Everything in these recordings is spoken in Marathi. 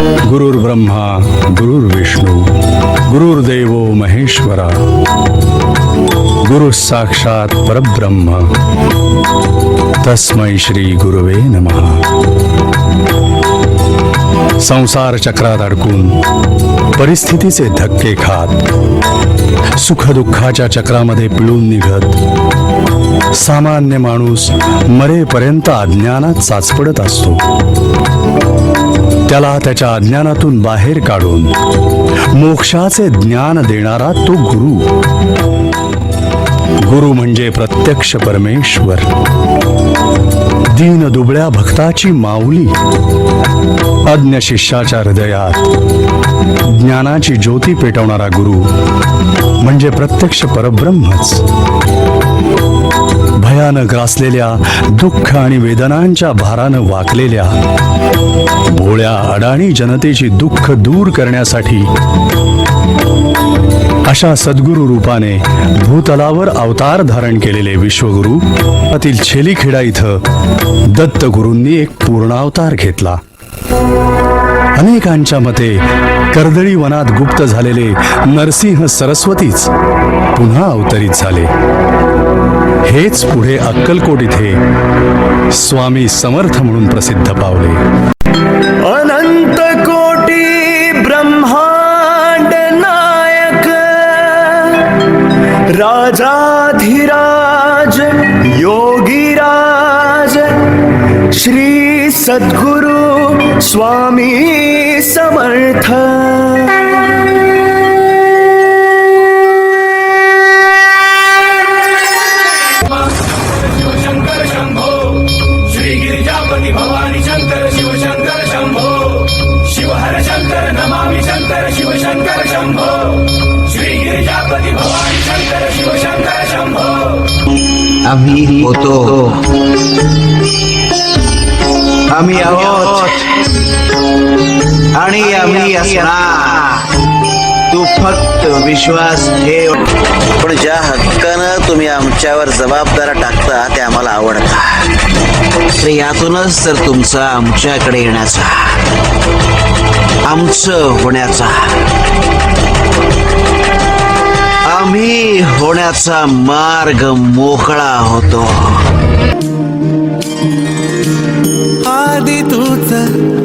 गुरुर्ब्रह्मा गुरुर्विष्णू गुरुर्देव महेश्वरा गुरु साक्षात परब्रह्म. तस्मै श्री गुरुवे नमः. संसार चक्रात अडकून परिस्थितीचे धक्के खात सुखदुःखाच्या चक्रामध्ये पिळून निघत सामान्य माणूस मरेपर्यंत अज्ञानात साचपडत असतो. त्याला त्याच्या अज्ञानातून बाहेर काढून मोक्षाचे ज्ञान देणारा तो गुरु. गुरु म्हणजे प्रत्यक्ष परमेश्वर. दीन दुबळ्या भक्ताची माऊली. अज्ञ शिष्याच्या हृदयात ज्ञानाची ज्योती पेटवणारा गुरु म्हणजे प्रत्यक्ष परब्रह्मच. भयानं ग्रासलेल्या दुःख आणि वेदनांच्या भारानं वाकलेल्या भोळ्या अडाणी जनतेची दुःख दूर करण्यासाठी अशा सद्गुरु रूपाने भूतलावर अवतार धारण केलेले विश्वगुरु अतील छेलीखेडा इथं दत्तगुरूंनी एक पूर्णावतार घेतला. अनेकांच्या मते कर्दळी वनात गुप्त झालेले नरसिंह सरस्वतीच पुन्हा अवतरित झाले. हेच पुढे अक्कलकोट इथे स्वामी समर्थ म्हणून प्रसिद्ध पावले. अनंत कोटी ब्रह्मांड नायक राजाधिराज योगीराज श्री सद्गुरु स्वामी समर्थ। आम्ही होतो. आम्ही आहोत. आणि आम्ही असणार. तू फक्त विश्वास ठेव. पण ज्या हक्कानं तुम्ही आमच्यावर जबाबदाऱ्या टाकता ते आम्हाला आवडतं. तर यातूनच तर तुमचा आमच्याकडे येण्याचा आमचं होण्याचा. त्याचा मार्ग मोकळा होतो. आधी तूच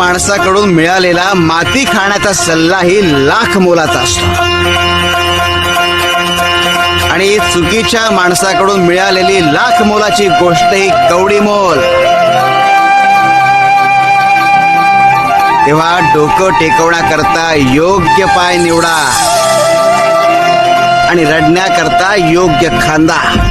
माणसाकडून मिळालेला माती खाण्याचा सल्लाही लाख मोलाचा असतो. आणि चुकीच्या माणसाकडून मिळालेली लाख मोलाची गोष्ट ही कवडी मोल. तेव्हा डोकं टेकवण्याकरता योग्य पाय निवडा. आणि रडण्याकरता योग्य खांदा.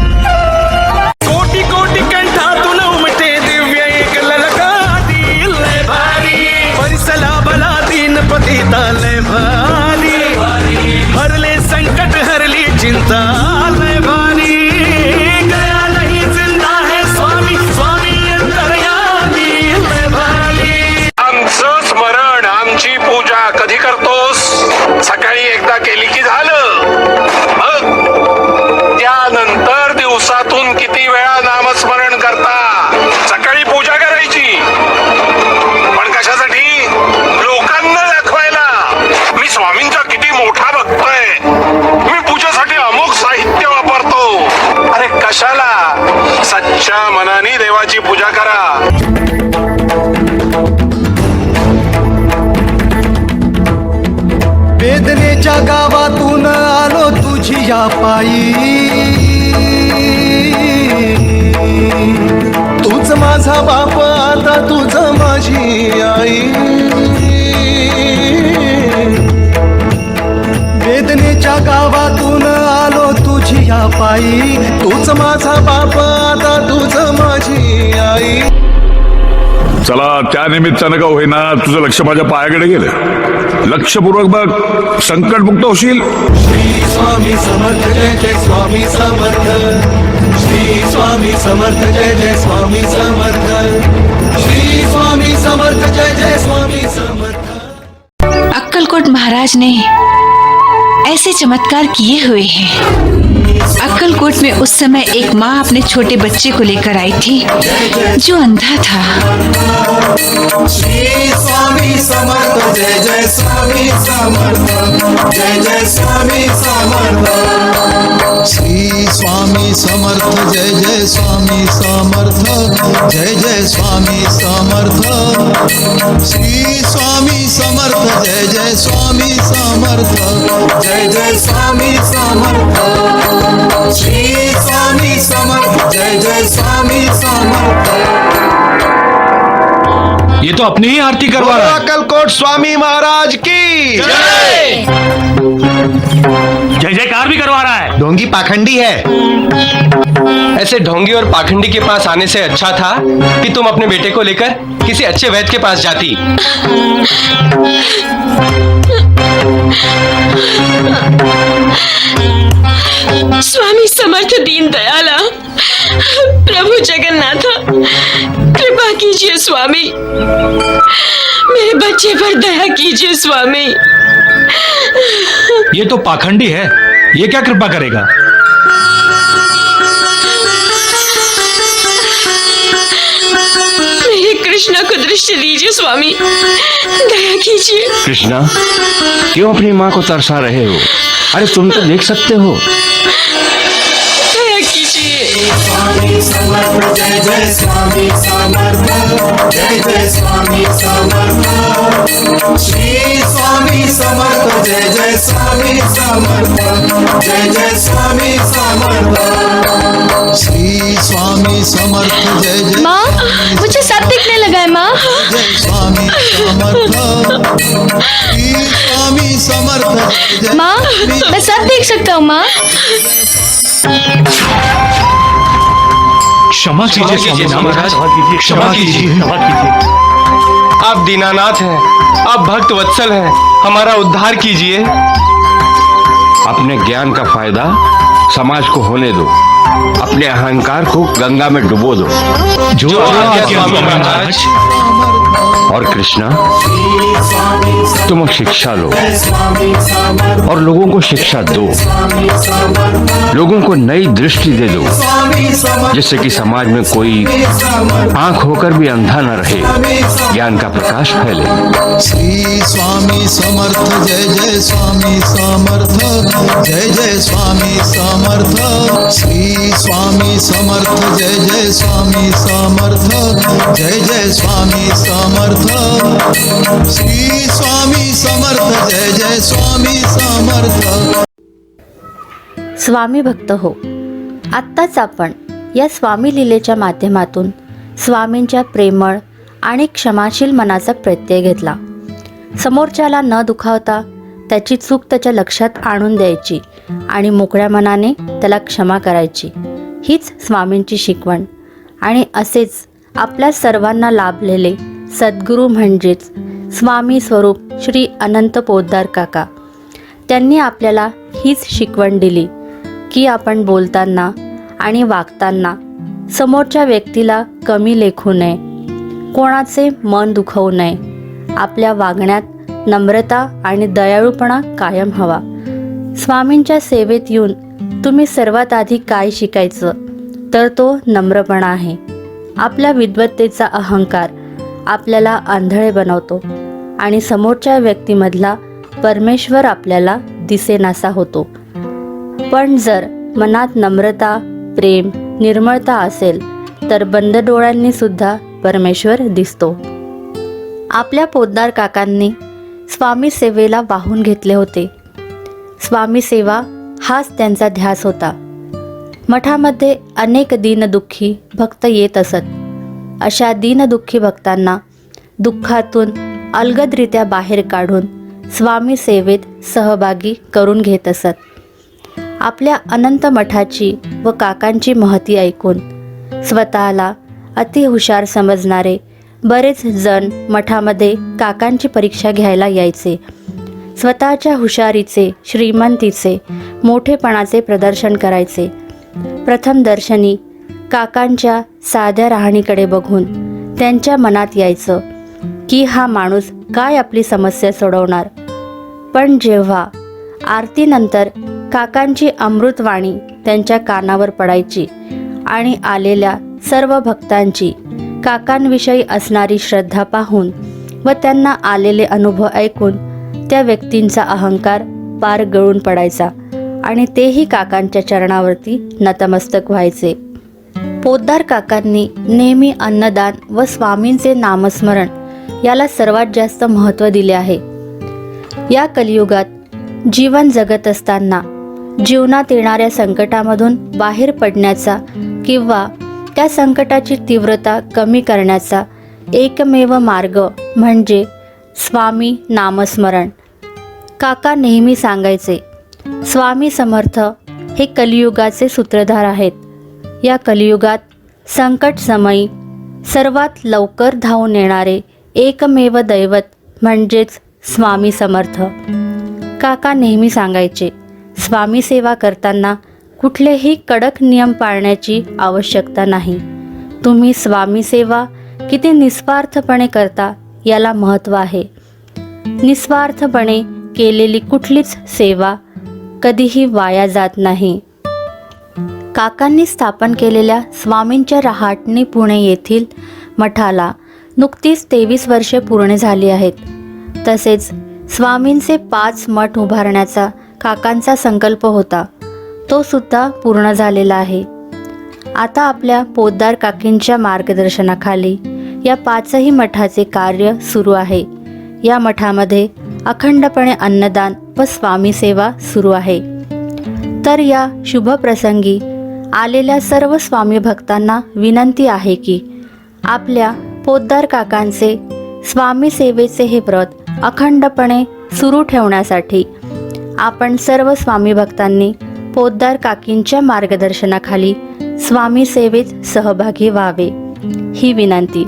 आता तुझ माझी आई. वेदनेच्या गावातून आलो तुझी या पायी. तूच माझा बाप आता तुझ माझी आई. चला त्या निमित्तानं का होईना तुझं लक्ष माझ्या पायाकडे गेलं. लक्षपूर्वक बघ संकटमुक्त होशील. श्री स्वामी समर्थ जय जय स्वामी समर्थ. श्री स्वामी समर्थ जय जय स्वामी समर्थ. अक्कलकोट महाराज ने ऐसे चमत्कार किए हुए हैं। अक्कलकोट में उस समय एक माँ अपने छोटे बच्चे को लेकर आई थी, जो अंधा था। जय जय स्वामी समर्थ जय जय स्वामी समर्थ स्वामी समर्थ जय जय स्वामी समर्थ जय जय स्वामी समर्थ। श्री स्वामी समर्थ जय जय स्वामी समर्थ जय जय स्वामी समर्थ। श्री स्वामी समर्थ जय जय स्वामी समर्थ। ये तो अपनी ही आरती करवा रहा है। अक्कलकोट स्वामी महाराज की। जय! जयकार भी करवा रहा है। ढोंगी पाखंडी है। ऐसे ढोंगी और पाखंडी के पास आने से अच्छा था कि तुम अपने बेटे को लेकर किसी अच्छे वैद्य के पास जाती। स्वामी समर्थ दीन दयाला प्रभु जगन्नाथ कीजिए स्वामी। मेरे बच्चे पर दया कीजिए स्वामी। ये तो पाखंडी है। ये क्या कृपा करेगा? मेरे कृष्णा को दृष्टि दीजिए स्वामी। दया कीजिए। कृष्णा क्यों अपनी माँ को तरसा रहे हो? अरे तुम तो देख सकते हो। स्वामी समर्थ जय जय स्वामी समर्थ जय जय स्वामी समर्थ श्री स्वामी समर्थ जय जय स्वामी समर्थ जय जय स्वामी समर्थ श्री स्वामी समर्थ जय जय माँ, मुझे सब दिखने लगा है माँ। जय स्वामी समर्थ श्री स्वामी समर्थ माँ, मैं सब देख सकता हूँ माँ। क्षमा कीजिए कीजिए, स्वामी महाराज। क्षमा कीजिए आप दीनानाथ हैं आप भक्त वत्सल हैं हमारा उद्धार कीजिए। अपने ज्ञान का फ़ायदा समाज को होने दो अपने अहंकार को गंगा में डुबो दो। जो जो आज्ञा स्वामी महाराज। और कृष्णा, तुम शिक्षा लो और लोगों को शिक्षा दो। लोगों को नई दृष्टि दे दो, जिससे कि समाज में कोई आँख होकर भी अंधा न रहे। ज्ञान का प्रकाश फैले। श्री स्वामी समर्थ, जय जय स्वामी समर्थ, जय जय स्वामी समर्थ। स्वामी समर्थ जय जय स्वामी समर्थ जय जय स्वामी समर्थ. श्री स्वामी समर्थ जय जय स्वामी समर्थ. स्वामी भक्त हो आत्ताच आपण या स्वामी लीलेच्या माध्यमातून स्वामींच्या प्रेमळ आणि क्षमाशील मनाचा प्रत्यय घेतला. समोरच्याला न दुखावता त्याची चूक त्याच्या लक्षात आणून द्यायची आणि मोकळ्या मनाने त्याला क्षमा करायची. हीच स्वामींची शिकवण. आणि असेच आपल्या सर्वांना लाभलेले सद्गुरू म्हणजेच स्वामी स्वरूप श्री अनंत पोद्दार काका. त्यांनी आपल्याला हीच शिकवण दिली की आपण बोलताना आणि वागताना समोरच्या व्यक्तीला कमी लेखू नये कोणाचे मन दुखवू नये आपल्या वागण्यात नम्रता आणि दयाळूपणा कायम हवा. स्वामींच्या सेवेत येऊन तुम्ही सर्वात आधी काय शिकायचं? तर तो नम्रपणा आहे. आपल्या विद्वत्तेचा अहंकार आपल्याला आंधळे बनवतो आणि समोरच्या व्यक्तीमधला परमेश्वर आपल्याला दिसेनासा होतो. पण जर मनात नम्रता प्रेम निर्मळता असेल तर बंद डोळ्यांनी सुद्धा परमेश्वर दिसतो. आपल्या पोद्दार काकांनी स्वामी सेवेला वाहून घेतले होते. स्वामी सेवा हाच त्यांचा ध्यास होता. मठामध्ये अनेक दीनदुःखी भक्त येत असत. अशा दीनदुःखी भक्तांना दुःखातून अलगदरित्या बाहेर काढून स्वामी सेवेत सहभागी करून घेत असत. आपल्या अनंत मठाची व काकांची महती ऐकून स्वतःला अतिहुशार समजणारे बरेच जण मठामध्ये काकांची परीक्षा घ्यायला यायचे. स्वतःच्या हुशारीचे श्रीमंतीचे मोठेपणाचे प्रदर्शन करायचे. प्रथम दर्शनी काकांच्या साध्या राहणीकडे बघून त्यांच्या मनात यायचं की हा माणूस काय आपली समस्या सोडवणार. पण जेव्हा आरतीनंतर काकांची अमृतवाणी त्यांच्या कानावर पडायची आणि आलेल्या सर्व भक्तांची काकांविषयी असणारी श्रद्धा पाहून व त्यांना आलेले अनुभव ऐकून त्या व्यक्तींचा अहंकार पार गळून पडायचा आणि तेही काकांच्या चरणावरती नतमस्तक व्हायचे. पोद्दार काकांनी नेहमी अन्नदान व स्वामींचे नामस्मरण याला सर्वात जास्त महत्त्व दिले आहे. या कलियुगात जीवन जगत असताना जीवनात येणाऱ्या संकटामधून बाहेर पडण्याचा किंवा त्या संकटाची तीव्रता कमी करण्याचा एकमेव मार्ग म्हणजे स्वामी नामस्मरण. काका नेहमी सांगायचे स्वामी समर्थ हे कलियुगाचे सूत्रधार आहेत. या कलियुगात संकट समयी सर्वात लवकर धावून येणारे एकमेव दैवत म्हणजेच स्वामी समर्थ. काका नेहमी सांगायचे स्वामी सेवा करताना कुठलेही कडक नियम पाळण्याची आवश्यकता नाही. तुम्ही स्वामी सेवा किती निस्वार्थपणे करता याला महत्त्व आहे. निस्वार्थपणे केलेली कुठलीच सेवा कधीही वाया जात नाही. काकांनी स्थापन केलेल्या स्वामींच्या रहाटणी पुणे येथील मठाला नुकतीच तेवीस वर्षे पूर्ण झाली आहेत. तसेच स्वामींचे पाच मठ उभारण्याचा काकांचा संकल्प होता. तो सुद्धा पूर्ण झालेला आहे. आता आपल्या पोद्दार काकींच्या मार्गदर्शनाखाली या पाचही मठाचे कार्य सुरू आहे. या मठामध्ये अखंडपणे अन्नदान व स्वामी सेवा सुरू आहे. तर या शुभ प्रसंगी आलेल्या सर्व स्वामी भक्तांना विनंती आहे की आपल्या पोद्दार काकांचे स्वामी सेवेचे हे व्रत अखंडपणे सुरू ठेवण्यासाठी आपण सर्व स्वामी भक्तांनी पोद्दार काकींच्या मार्गदर्शनाखाली स्वामी सेवेत सहभागी व्हावे ही विनंती.